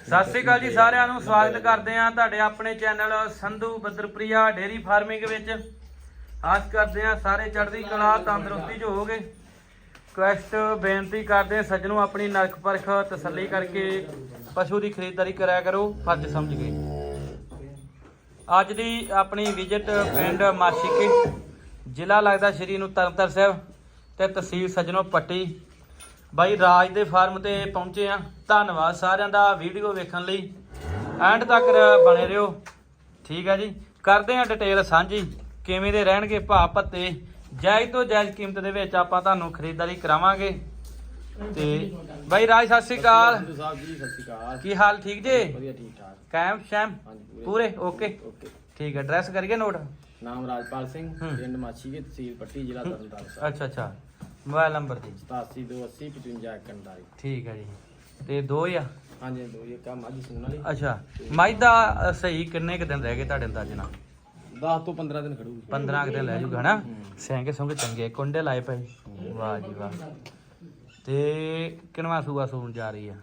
ਸਤਿ ਸ੍ਰੀ ਅਕਾਲ ਜੀ ਸਾਰਿਆਂ ਨੂੰ, ਸਵਾਗਤ ਕਰਦੇ ਹਾਂ ਤੁਹਾਡੇ ਆਪਣੇ channel Sandhu Badarpriya dairy farming ਵਿੱਚ। ਆਸ ਕਰਦੇ ਹਾਂ ਸਾਰੇ ਚੜ੍ਹਦੀ ਕਲਾ, ਤੰਦਰੁਸਤੀ ਚ ਹੋਵੋਗੇ ਕੁਐਸਟ ਬੇਨਤੀ ਕਰਦੇ ਹਾਂ ਸੱਜਣੋ ਆਪਣੀ ਨਰਖ ਪਰਖ ਤਸੱਲੀ ਕਰਕੇ ਪਸ਼ੂ ਦੀ ਖਰੀਦਦਾਰੀ ਕਰਿਆ ਕਰੋ, ਫਰਜ਼ ਸਮਝ ਕੇ। ਅੱਜ ਦੀ ਆਪਣੀ ਵਿਜ਼ਿਟ ਪਿੰਡ ਮਾਸ਼ੀਕੇ, ਜ਼ਿਲ੍ਹਾ ਲੱਗਦਾ ਸ਼੍ਰੀ ਨੂੰ ਤਰਨਤਾਰ ਸਾਹਿਬ ਤੇ ਤਹਿਸੀਲ ਸੱਜਣੋ ਪੱਟੀ। ਬਾਈ ਰਾਜ ਦੇ ਫਾਰਮ ਤੇ ਪਹੁੰਚੇ ਆ ਧੰਨਵਾਦ ਸਾਰਿਆਂ ਦਾ ਵੀਡੀਓ ਵੇਖਣ ਲਈ। ਐਂਡ ਤੱਕ ਬਣੇ ਰਹੋ। ਠੀਕ ਆ ਜੀ। ਕਰਦੇ ਆ ਡਿਟੇਲ ਸਾਂਝੀ। ਕਿਵੇਂ ਦੇ ਰਹਿਣਗੇ ਭਾਅ ਭੱਤੇ? ਜਾਇਜ਼ ਤੋਂ ਜਾਇਜ਼ ਕੀਮਤ ਦੇ ਵਿੱਚ ਆਪਾਂ ਤੁਹਾਨੂੰ ਖਰੀਦਦਾਰੀ ਕਰਾਵਾਂਗੇ। ਤੇ ਬਾਈ ਰਾਜ ਸਤਿ ਸ੍ਰੀ ਅਕਾਲ। ਸੰਧੂ ਸਾਹਿਬ ਜੀ ਸਤਿ ਸ਼੍ਰੀ ਅਕਾਲ। ਕੀ ਹਾਲ ਠੀਕ ਜੇ? ਵਧੀਆ ਠੀਕ ਠਾਕ। ਕਾਇਮ ਸ਼ੈਮ? ਪੂਰੇ? ਓਕੇ। ਓਕੇ। ਠੀਕ ਹੈ ਐਡਰੈਸ ਕਰੀਏ ਨੋਟ? ਨਾਮ ਰਾਜਪਾਲ ਸਿੰਘ। ਪਿੰਡ ਮਾਛੀ ਕੇ ਤਹਿਸੀਲ ਪੱਟੀ ਜ਼ਿਲ੍ਹਾ ਤਰਨਤਾਰਨ ਅੱਛਾ ਅੱਛਾ। ਮੋਬਾਈਲ ਨੰਬਰ ਜੀ 8728 55 ਠੀਕ ਹੈ ਜੀ। ਤੇ ਦੋ ਆ? ਹਾਂਜੀ ਦੋ ਇਹ ਕੰਮ ਅੱਜ ਸੁਣਨ ਵਾਲੀ। ਅੱਛਾ ਮਾਈ ਦਾ ਅ, ਸਹੀ ਕਿੰਨੇ ਕੁ ਦਿਨ ਰਹਿ ਗਏ ਤੁਹਾਡੇ ਅੰਦਾਜ਼ੇ ਨਾਲ? 10 ਤੋਂ 15 ਦਿਨ ਖੜੂਗੀ। 15 ਕੁ ਦਿਨ ਲੈ ਜੂਗਾ ਹਨਾ? ਹੂੰ। ਸੈਂਗੇ ਸੁੰਗੇ ਚੰਗੇ ਕੁੰਡੇ ਲਾਏ ਪਏ ਵਾਹ ਜੀ ਵਾਹ। ਤੇ ਕਿਨਵਾ ਸੂਆ ਸੂਣ ਜਾ ਰਹੀ ਆ?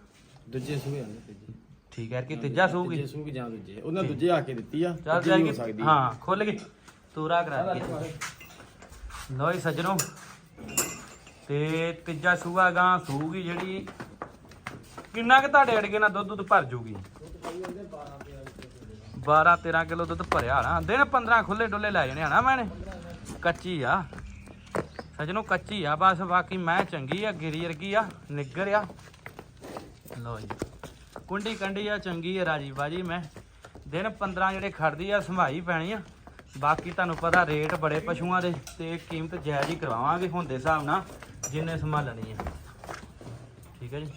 ਦੂਜੇ ਸੂਏ ਆਂਦੇ ਤੀਜੇ। ਠੀਕ ਹੈ ਕਿ ਤੀਜਾ ਸੂਗੀ? ਤੀਜੇ ਸੂਗੀ ਜਾਂ ਦੂਜੇ। ਉਹਨਾਂ ਦੂਜੇ ਆ ਕੇ ਦਿੱਤੀ ਆ ਚੱਲ ਤੀਜੀ ਹੋ ਜਾਏਗੀ ਸਕਦੀ ਹਾਂ ਖੁੱਲ ਗਈ। ਤੂਰਾ ਕਰਾ ਕੇ। ਲੋ ਜੀ ਸੱਜਣੋ ਤੇ ਤੀਜਾ ਸੂਆ ਗਾਂ ਸੂਗੀ ਜਿਹੜੀ। ਕਿੰਨਾ ਕਿ ਤੁਹਾਡੇ ਅੜਗੇ ਨਾਲ ਦੁੱਧ ਦੁੱਧ ਭਰ ਜੂਗੀ? 12 13 ਕਿਲੋ ਦੁੱਧ ਭਰਿਆ ਨਾ ਦਿਨ 15 ਖੁੱਲੇ ਡੁੱਲੇ ਲੈ ਜਾਣੇ ਹਨਾ ਮੈਨੇ। ਕੱਚੀ ਆ। ਸੱਜਣੋ ਕੱਚੀ ਆ। ਬਸ ਬਾਕੀ ਮੈਂ ਚੰਗੀ ਆ, ਗਿਰੀ ਵਰਗੀ ਆ, ਨਿੱਗਰ ਆ। ਲੋ ਜੀ। ਕੁੰਡੀ ਕੰਡੀ ਆ, ਚੰਗੀ ਆ, ਰਾਜੀ ਬਾਜੀ ਮੈਂ। ਦਿਨ 15 ਜਿਹੜੇ ਖੜਦੀ ਆ, ਸੰਭਾਈ ਪੈਣੀ ਆ। ਬਾਕੀ ਤੁਹਾਨੂੰ ਪਤਾ ਰੇਟ ਬੜੇ ਪਸ਼ੂਆਂ ਦੇ ਤੇ ਕੀਮਤ ਜਾਇਜ਼ ਹੀ ਕਰਵਾਵਾਂਗੇ ਹੁੰਦੇ ਹਿਸਾਬ ਨਾਲ। ਜਿੰਨੇ ਸੰਭਾਲਣੀ ਆ। ਠੀਕ ਹੈ ਜੀ।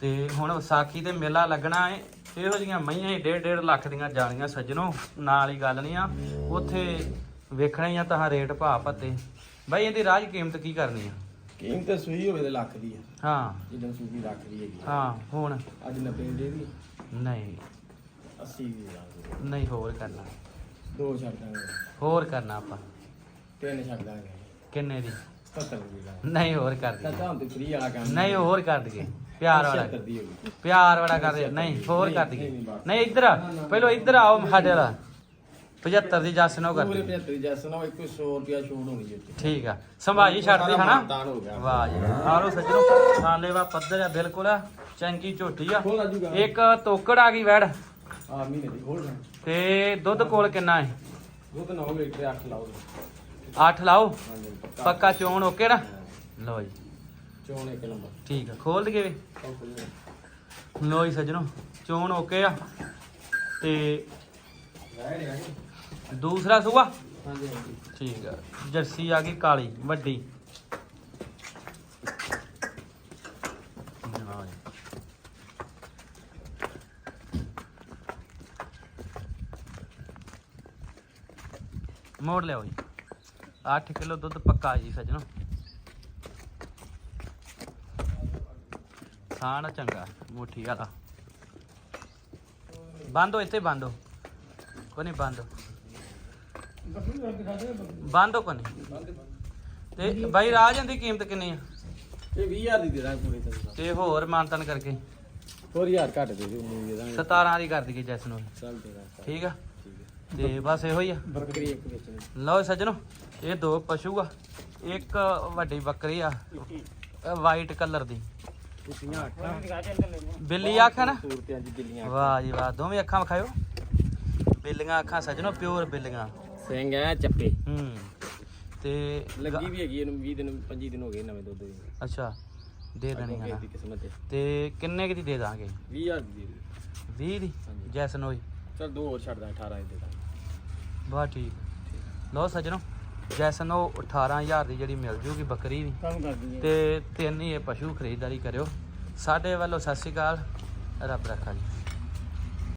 ਤੇ ਹੁਣ ਵਿਸਾਖੀ ਤੇ ਮੇਲਾ ਲੱਗਣਾ ਏ। ਇਹੋ ਜੀਆਂ ਮਈਆਂ ਹੀ 1.5 ਲੱਖ ਦੀਆਂ ਜਾਣੀਆਂ ਸੱਜਣੋ। ਨਾਲ ਹੀ ਗੱਲ ਨਹੀਂ ਆ। ਉੱਥੇ ਵੇਖਣਾ ਹੀ ਆ ਤਾਂ ਰੇਟ ਭਾਅ ਪੱਤੇ ਬਾਈ ਇਹਦੀ ਰਾਜ ਕੀਮਤ ਕੀ ਕਰਨੀ ਆ? ਕੀਮਤ ਸੂਈ ਹੋਵੇ ਤੇ ਲੱਖ ਦੀ ਆ। ਹਾਂ। ਜਿੱਦਾਂ ਸੂਈ ਲੱਖ ਦੀ ਹੈਗੀ। ਹਾਂ ਹੁਣ। ਅੱਜ 90 ਦੇ ਦੀ। ਨਹੀਂ। 80 ਦੀ ਆ। ਨਹੀਂ ਹੋਰ ਕਰਨਾ। ਦੋ ਛੱਡ ਦਾਂਗੇ। ਹੋਰ ਕਰਨਾ ਆਪਾਂ। ਤਿੰਨ ਛੱਡ ਦਾਂਗੇ। ਕਿੰਨੇ ਦੀ? 70 ਦੀ ਲਾ ਨਹੀਂ ਹੋਰ ਕਰ ਚਾਚਾ ਹੁਣ ਤੇ ਫ੍ਰੀ ਵਾਲਾ ਕੰਮ ਨਹੀਂ ਹੋਰ ਕਰ ਪਿਆਰ ਵਾਲਾ। 76 ਦੀ ਹੋਗੀ ਪਿਆਰ ਵਾਲਾ ਕਰ ਦੇ ਨਹੀਂ ਹੋਰ ਕਰ ਨਹੀਂ ਇੱਧਰ ਪਹਿਲਾਂ ਇੱਧਰ ਆਓ ਸਾਡੇ ਵਾਲਾ। 75 ਦੀ ਜੱਸ ਨੋ ਕਰ ਪੂਰੇ ਦਈਏ। 75 ਜੈਸ ਨਾ ਇੱਕ 100 ਰੁਪਿਆ ਛੋੜ ਹੋਣੀ ਜੀ ਠੀਕ ਆ। ਸੰਭਾਜੀ ਛੱਡਦੀ ਹਨਾ? ਵਾਹ ਜੀ। ਆ ਲੋ ਸੱਜਣੋ ਥਾਲੇ ਵਾ ਪੱਧਰ ਆ ਬਿਲਕੁਲ ਚੰਗੀ ਝੋਟੀ ਆ। ਇੱਕ ਤੋਕੜ ਆ ਗਈ ਵੈੜ। ਆ ਮਹੀਨੇ ਦੀ ਤੇ ਦੁੱਧ ਕੋਲ ਕਿੰਨਾ ਹੈ ਤਾਂ 9 ਲੀਟਰ 8 ਲਾਓ। 8 ਲਾਓ। ਪੱਕਾ ਚੋਣ ਓਕੇ ਨਾ? ਲਓ ਜੀ। ਚੋਣ ਇੱਕ ਨੰਬਰ। ਠੀਕ ਆ ਖੋਲ ਦਈਏ ਵੀ। ਉਹ ਖੋਲ ਲੋ ਜੀ ਸੱਜਣੋ ਚੋਣ ਓਕੇ ਆ। ਤੇ ਦੂਸਰਾ ਸੂਆ? ਹਾਂਜੀ ਠੀਕ ਆ ਜਰਸੀ ਆ ਗਈ ਕਾਲੀ ਵੱਡੀ। ਲਓ। ਮੋੜ ਲਿਆਓ ਜੀ। 8 ਕਿਲੋ ਦੁੱਧ ਪੱਕਾ ਜੀ ਸੱਜਣੋ। ਖਾਣਾ ਚੰਗਾ ਮੁੱਠੀ ਵਾਲਾ। ਬੰਦੋ ਇੱਥੇ ਬੰਦੋ ਕੋਈ ਨਹੀਂ ਬੰਦੋ ਬੰਦੋ ਕੋਈ ਨਹੀਂ। ਤੇ ਬਾਈ ਰਾਜਨ ਦੀ ਕੀਮਤ ਕਿੰਨੀ ਆ? ਇਹ 20000 ਦੀ ਦੇ ਦਾਂਗੇ ਪੂਰੇ ਤਾਂ ਤੇ ਹੋਰ ਮਾਨਤਨ ਕਰਕੇ। ਹੋਰ ਯਾਰ ਘੱਟ ਦੇ ਦੇ ਦਾਂਗੇ। 17 ਦੀ ਕਰ ਦਈਏ ਜੈਸ ਨੂੰ। ਚੱਲ ਦੇ ਠੀਕ ਆ। ਤੇ ਬਸ ਇਹੋ ਹੀ ਆ। ਬੱਕਰੀ ਇੱਕ ਵਿੱਚ ਨੇ ਲਓ ਸੱਜਣੋ ਇਹ ਦੋ ਪਸ਼ੂ ਆ। ਇੱਕ ਵੱਡੀ ਬੱਕਰੀ ਆ ਵਾਈਟ ਕਲਰ ਦੀ। ਕੁੱਤੀਆਂ ਅੱਠਾਂ ਬਿੱਲੀ ਨਾ? ਸੂਰਤਿਆਂ ਦੀ ਦਿੱਲੀਆਂ ਵਾਹ ਜੀ ਵਾਹ ਦੋਵੇਂ ਅੱਖਾਂ ਵਿਖਾਇਓ। ਬਿੱਲੀਆਂ ਅੱਖਾਂ ਸੱਜਣੋ ਪਿਓਰ ਬਿੱਲੀਆਂ। ਸਿੰਘ ਐ ਚੱਪੇ। ਹੂੰ ਤੇ ਲੱਗੀ ਵੀ ਹੈਗੀ ਇਹਨੂੰ 20 ਦਿਨ 25 ਦਿਨ ਹੋ ਗਏ ਨਵੇਂ ਦੁੱਧ ਦੀ। ਅੱਛਾ ਦੇ ਦੇਣੀ ਹੈ ਨਾ। ਤੇ। ਕਿੰਨੇ ਕੁ ਦੀ ਦੇ ਦਾਂਗੇ? 20000 ਦੀ ਦੇ ਦਿਓ। 20 ਦੀ? ਹਾਂਜੀ। ਜੈਸਨ ਹੋਈ। ਚੱਲ ਦੋ ਹੋਰ ਛੱਡ ਦਾਂ 18 ਦੀ ਦੇ ਵਾਹ ਠੀਕ ਲਓ ਸੱਜਣੋ ਜੈਸਨ ਉਹ 18000 ਦੀ ਜਿਹੜੀ ਮਿਲ ਜੂਗੀ ਬੱਕਰੀ ਵੀ। ਕੰਮ ਕਰ ਦਈਏ। ਤੇ ਤਿੰਨ ਹੀ ਇਹ ਪਸ਼ੂ ਖਰੀਦਦਾਰੀ ਕਰਿਓ। ਸਾਡੇ ਵੱਲੋਂ ਸਤਿ ਸ਼੍ਰੀ ਅਕਾਲ। ਰੱਬ ਰੱਖਾ ਜੀ।